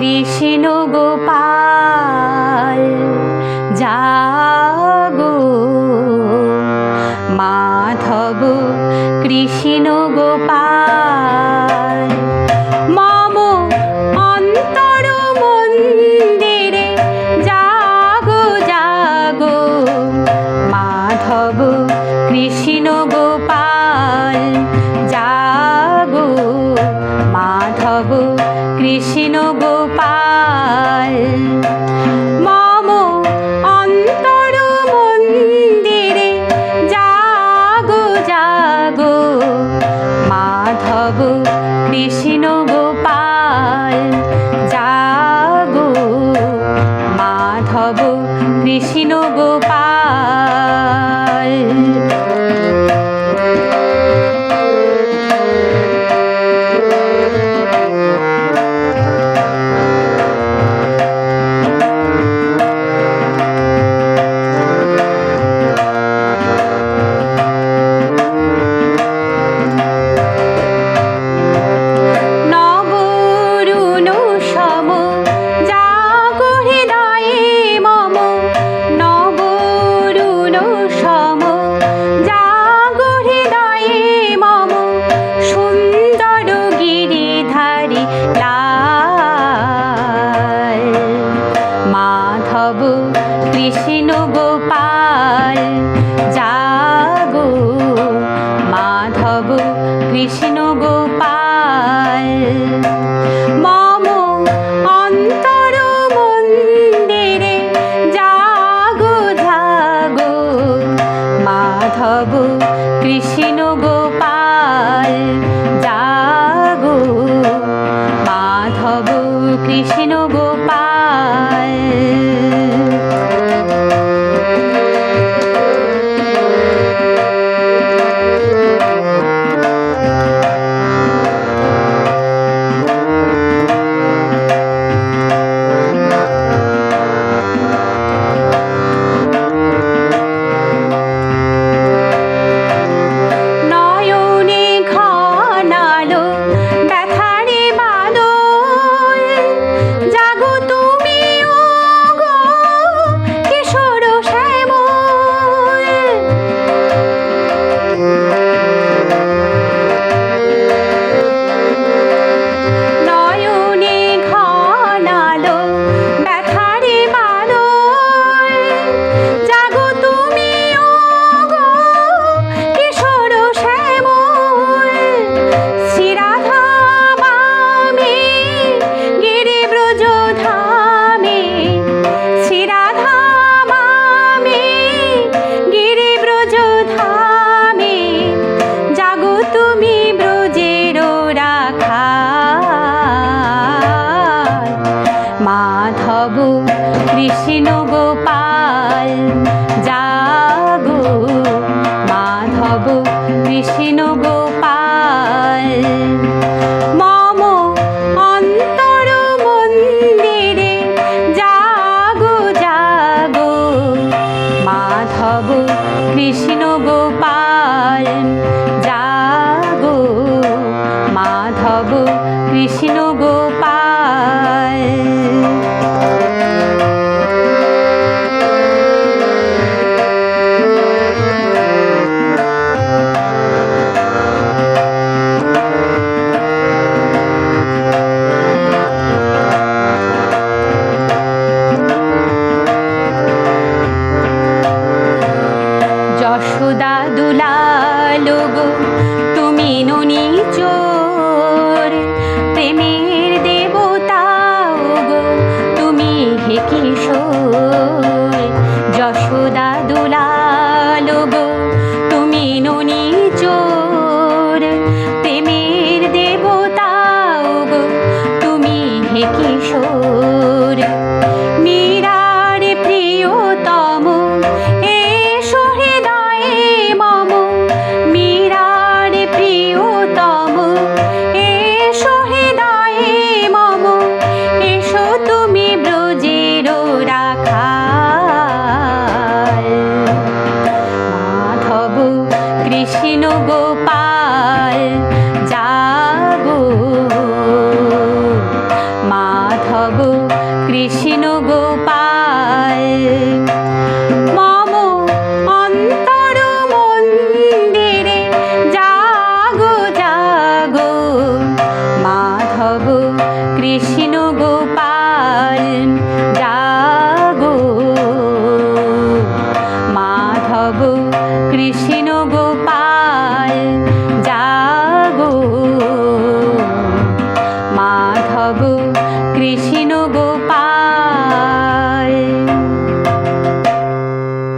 কৃষ্ণ গোপাল, জাগো। মাধব কৃষ্ণ গোপাল, মম অন্তর মন্দিরে জাগো জাগো। মাধব কৃষ্ণ গোপাল, জাগো। মাধব কৃষ্ণ জাগো। মাধব কৃষ্ণ গোপাল জাগো। মাধব কৃষ্ণ গোপাল। কৃষ্ণ গোপাল জাগো মাধব কৃষ্ণ কৃষ্ণ গোপাল। জাগো মাধব কৃষ্ণ গোপাল। মম অন্তর মন্দিরে জাগো জাগো মাধব কৃষ্ণ গোপাল। দুলালো গো তুমি ননি চোর প্রেমের কৃষ্ণ গোপা